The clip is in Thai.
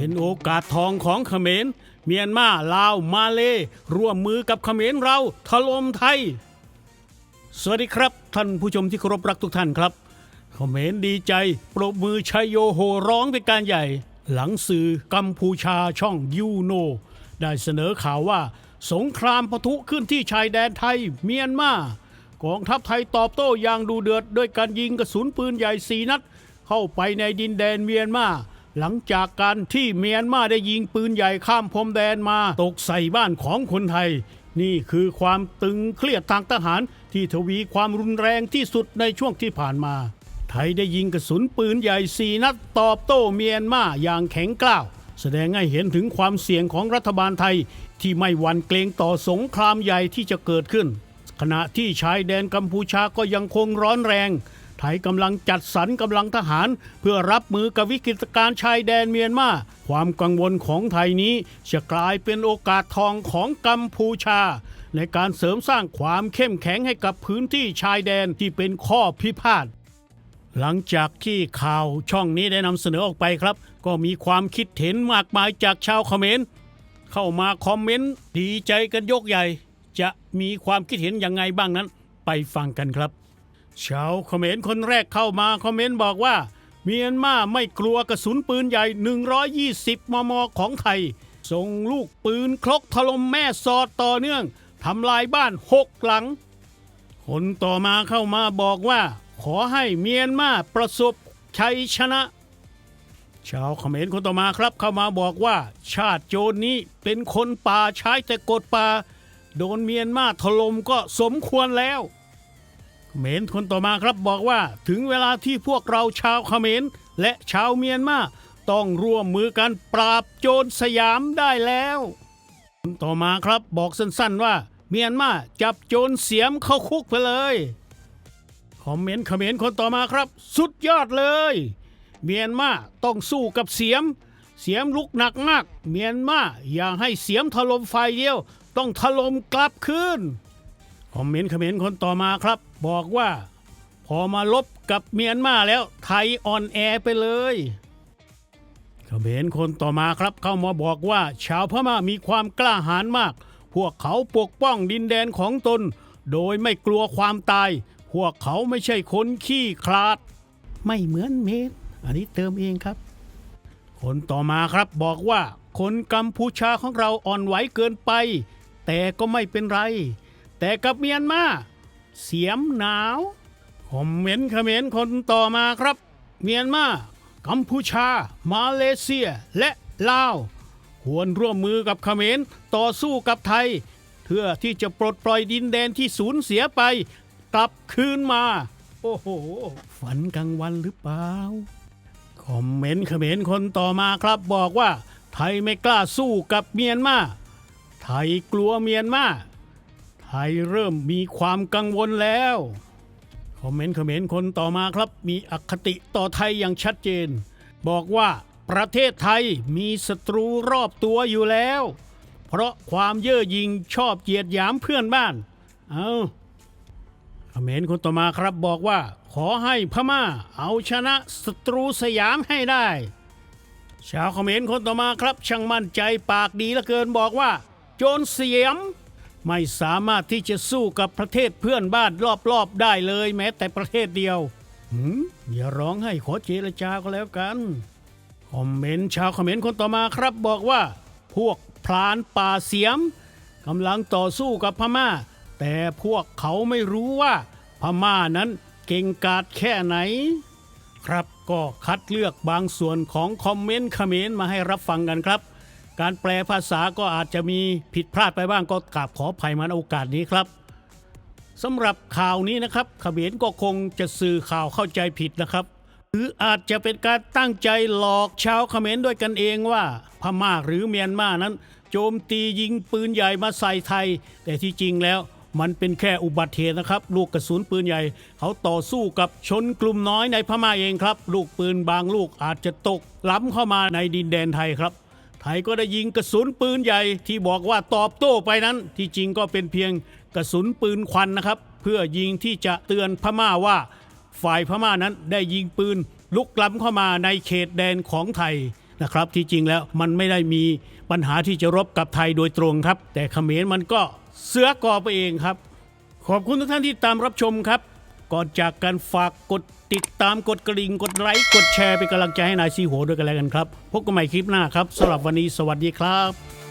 เป็นโอกาสทองของเขมร เมียนมาลาวมาเล ร่วมมือกับเขมรเราถล่มไทย สวัสดีครับ ท่านผู้ชมที่เคารพรักทุกท่านครับ เขมรดีใจ ปรบมือชัยโยโหร้องเป็นการใหญ่ หลังสื่อกัมพูชาช่องยูโน ได้เสนอข่าวว่า สงครามปะทุขึ้นที่ชายแดนไทยเมียนมากองทัพไทยตอบโต้อย่างดูเดือด ด้วยการยิงกระสุนปืนใหญ่สีนัด เข้าไปในดินแดนเมียนมา หลังจากการที่เมียนมาได้ยิงปืนใหญ่ข้ามพรมแดนมาตกใส่บ้านของคนไทย นี่คือความตึงเครียดทางทหารที่ทวีความรุนแรงที่สุดในช่วงที่ผ่านมา ไทยได้ยิงกระสุนปืนใหญ่สีนัดตอบโต้เมียนมาอย่างแข็งกร้าว แสดงให้เห็นถึงความเสี่ยงของรัฐบาลไทย ที่ไม่หวั่นเกรงต่อสงครามใหญ่ที่จะเกิดขึ้น ขณะที่ชายแดนกัมพูชาก็ยังคงร้อนแรง ไทยกำลังจัดสรรกำลังทหาร เพื่อรับมือกับวิกฤตการ์ชายแดนเมียนมา ความกังวลของไทยนี้จะกลายเป็นโอกาสทองของกัมพูชา ในการเสริมสร้างความเข้มแข็งให้กับพื้นที่ชายแดนที่เป็นข้อพิพาทหลังจากที่ข่าวช่องนี้ได้นำเสนอออกไปครับ ก็มีความคิดเห็นมากมายจากชาวเขมรเข้ามาคอมเมนต์ดีใจกันยกใหญ่ จะมีความคิดเห็นยังไงบ้างนั้น ไปฟังกันครับ ชาวเขมรคนแรกเข้ามาคอมเมนต์บอกว่า เมียนมาไม่กลัวกระสุนปืนใหญ่ 120 มม ของไทย ส่งลูกปืนคลกถล่มแม่สอดต่อเนื่องทำลายบ้านหกหลัง คนต่อมาเข้ามาบอกว่า ขอให้เมียนมาประสบชัยชนะ ชาวเขมรคนต่อมาครับเข้ามาบอกว่า ชาติโจรนี้เป็นคนป่าใช้แต่กดป่าโดนเมียนมาถล่มก็สมควรแล้ว เขมรคนต่อมาครับบอกว่าถึงเวลาที่พวกเราชาวเขมรและชาวเมียนมาต้องร่วมมือกันปราบโจรสยามได้แล้วคนต่อมาครับบอกสั้นๆว่า เมียนมาจับโจรเสียมเข้าคุกไปเลยคอมเมนต์เขมรคนต่อมาครับ สุดยอดเลย เมียนมาต้องสู้กับเสียม เสียมลุกหนักมาก เมียนมาอย่าให้เสียมถล่มฝ่ายเดียว ต้องถล่มกลับคืน คอมเมนต์คอมเขมรคนต่อมาครับ บอกว่า พอมาลบกับเมียนมาแล้วไทยอ่อนแอไปเลยคอมเขมรคนต่อมาครับ เข้ามาบอกว่า ชาวพม่ามีความกล้าหาญมาก พวกเขาปกป้องดินแดนของตน โดยไม่กลัวความตาย พวกเขาไม่ใช่คนขี้คลาด ไม่เหมือนเมนอันนี้เติมเองครับ คนต่อมาครับบอกว่า คนกัมพูชาของเราอ่อนไหวเกินไป แต่ก็ไม่เป็นไร แต่กับเมียนมาเสียมหนาวคอมเมนต์เขมรคนต่อมาครับ เมียนมากัมพูชา มาเลเซียและลาว ควรร่วมมือกับเขมรต่อสู้กับไทย เพื่อที่จะปลดปล่อยดินแดนที่สูญเสียไป กลับคืนมา โอ้โห ฝันกลางวันหรือเปล่า คอมเมนต์เขมรคนต่อมาครับบอกว่า ไทยไม่กล้าสู้กับเมียนมา ไทยกลัวเมียนมา ไทยเริ่มมีความกังวลแล้ว คอมเมนต์คอมเขมรคนต่อมาครับ มีอคติต่อไทยอย่างชัดเจน บอกว่าประเทศไทยมีศัตรูรอบตัวอยู่แล้ว เพราะความเย่อหยิ่งชอบเกียดหยามเพื่อนบ้าน เอาคอมเขมรคนต่อมาครับบอกว่า ขอให้พม่าเอาชนะศัตรูสยามให้ได้ ชาวคอมเขมรคนต่อมาครับ ช่างมั่นใจปากดีเหลือเกินบอกว่า โจรเสียม ไม่สามารถที่จะสู้กับประเทศเพื่อนบ้านรอบๆได้เลยแม้แต่ประเทศเดียวหืมอย่าร้องให้ขอเจรจาก็แล้วกัน คอมเมนต์ชาวคอมเมนต์คนต่อมาครับบอกว่า พวกพรานป่าเสียมกำลังต่อสู้กับพม่า แต่พวกเขาไม่รู้ว่า พม่านั้นเก่งกาจแค่ไหน ครับก็คัดเลือกบางส่วนของคอมเมนต์เขมรมาให้รับฟังกันครับ การแปลภาษาก็อาจจะมีผิดพลาดไปบ้างก็กราบขออภัยมาณโอกาสนี้ครับสำหรับข่าวนี้นะครับขเขมรก็คงจะสื่อข่าวเข้าใจผิดนะครับ หรืออาจจะเป็นการตั้งใจหลอกชาวขเขมรด้วยกันเองว่าพม่าหรือเมียนมานั้น โจมตียิงปืนใหญ่มาใส่ไทย แต่ที่จริงแล้วมันเป็นแค่อุบัติเหตุนะครับ ลูกกระสุนปืนใหญ่ เขาต่อสู้กับชนกลุ่มน้อยในพม่าเองครับ ลูกปืนบางลูกอาจจะตกล้ำเข้ามาในดินแดนไทยครับ ไทยก็ได้ยิงกระสุนปืนใหญ่ที่บอกว่าตอบโต้ไปนั้น ที่จริงก็เป็นเพียงกระสุนปืนควันนะครับ เพื่อยิงที่จะเตือนพม่าว่า ฝ่ายพม่านั้นได้ยิงปืนลุกล้ำเข้ามาในเขตแดนของไทยนะครับ ที่จริงแล้วมันไม่ได้มีปัญหาที่จะรบกับไทยโดยตรงครับ แต่เขมรมันก็เสือกอไปเองครับ ขอบคุณทุกท่านที่ตามรับชมครับ ก่อนจากกันฝากกดติดตามกดกระดิ่งกดไลค์กดแชร์เป็นกำลังใจให้นายซีโหด้วยกันแล้วกันครับ พบกันใหม่คลิปหน้าครับสำหรับวันนี้สวัสดีครับ